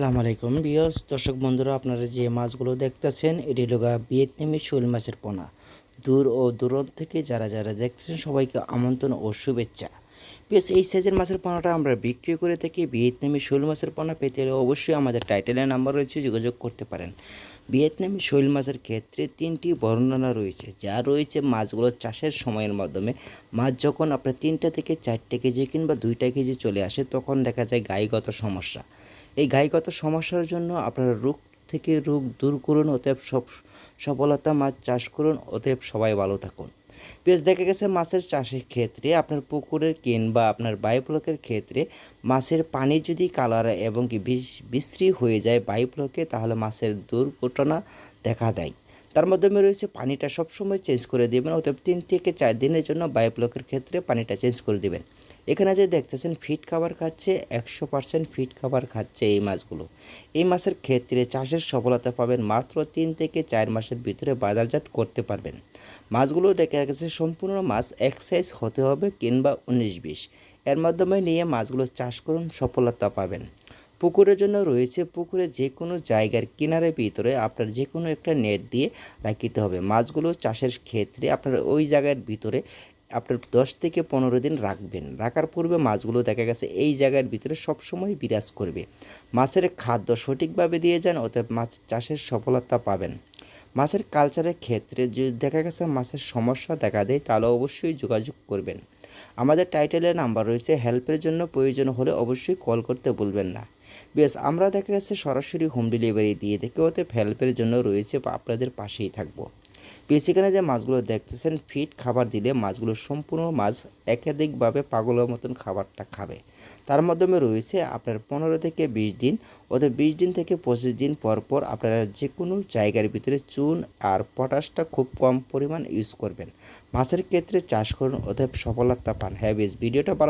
আসসালামু আলাইকুম বিয়স দর্শক বন্ধুরা, আপনারা যে মাছগুলো দেখতেছেন, এটি গা ভিয়েতনামি শোল মাছের পোনা। দূর ও দূরান্ত থেকে যারা যারা দেখতেছেন, সবাইকে আমন্ত্রণ ও শুভেচ্ছা। বিয়স এই সাইজের মাছের পোনাটা আমরা বিক্রি করে থাকি ভিয়েতনামি শোল মাছের পোনা পেতে হলে অবশ্যই আমাদের টাইটেলের নাম্বার রয়েছে, যোগাযোগ করতে পারেন। ভিয়েতনামি শৈল মাছের ক্ষেত্রে তিনটি বর্ণনা রয়েছে। যা রয়েছে মাছগুলো চাষের সময়ের মাধ্যমে। মাছ যখন আপনার তিনটা থেকে চারটে কেজি কিংবা দুইটা কেজি চলে আসে, তখন দেখা যায় গায়েগত সমস্যা। এই গাইগত সমস্যার জন্য আপনারা রোগ থেকে রোগ দূর করুন, অতএব সব সফলতা মাছ চাষ করুন, অতএব সবাই ভালো থাকুন। বেশ, দেখা গেছে মাছের চাষের ক্ষেত্রে আপনার পুকুরের কিংবা আপনার বায়ুপ্লকের ক্ষেত্রে মাছের পানি যদি কালার এবং কি বিশ্রী হয়ে যায় বায়ুপ্লকে তাহলে মাছের দুর্ঘটনা দেখা দেয়। তার মাধ্যমে রয়েছে পানিটা সবসময় চেঞ্জ করে দেবেন, অতএব তিন থেকে চার দিনের জন্য বায়োপ্লকের ক্ষেত্রে পানিটা চেঞ্জ করে দেবেন। এখানে যে দেখতেছেন ফিট খাবার খাচ্ছে, একশো পার্সেন্ট ফিট খাবার খাচ্ছে এই মাছগুলো। এই মাছের ক্ষেত্রে চাষের সফলতা পাবেন মাত্র তিন থেকে চার মাসের ভিতরে বাজারজাত করতে পারবেন। মাছগুলো দেখা গেছে সম্পূর্ণ মাছ এক সাইজ হতে হবে কিংবা উনিশ বিশ। এর মাধ্যমে নিয়ে মাছগুলো চাষ করুন, সফলতা পাবেন। পুকুরের জন্য রয়েছে পুকুরে যে কোনো জায়গার কিনারে ভিতরে আপনার যে কোনো একটা নেট দিয়ে রাখিতে হবে। মাছগুলো চাষের ক্ষেত্রে আপনার ওই জায়গার ভিতরে আপনার দশ থেকে পনেরো দিন রাখবেন। রাখার পূর্বে মাছগুলো দেখা গেছে এই জায়গার ভিতরে সবসময় বিরাজ করবে। মাছের খাদ্য সঠিকভাবে দিয়ে যান, অতএব মাছ চাষের সফলতা পাবেন। মাছের কালচারের ক্ষেত্রে যদি দেখা গেছে মাছের সমস্যা দেখা দেয়, তাহলে অবশ্যই যোগাযোগ করবেন। আমাদের টাইটেলের নাম্বার রয়েছে হেল্পের জন্য প্রয়োজন হলে অবশ্যই কল করতে ভুলবেন না। বেশ আমরা দেখা গেছে সরাসরি হোম ডেলিভারি দিয়ে দেখে ওতে হেল্পের জন্য রয়েছে, আপনাদের পাশেই থাকব। এখানে যে মাছগুলো দেখতেছেন ফিট খাবার দিলে মাছগুলো সম্পূর্ণ মাছ একাধিকভাবে পাগলের মতন খাবারটা খাবে। তার মাধ্যমে রয়েছে আপনার পনেরো থেকে বিশ দিন অর্থাৎ বিশ দিন থেকে পঁচিশ দিন পর পর আপনারা যে কোনো জায়গার ভিতরে চুন আর পটাশটা খুব কম পরিমাণ ইউজ করবেন। মাছের ক্ষেত্রে চাষ করুন, অতএব সফলতা পান। হ্যাঁ বেশ, ভিডিওটা ভালো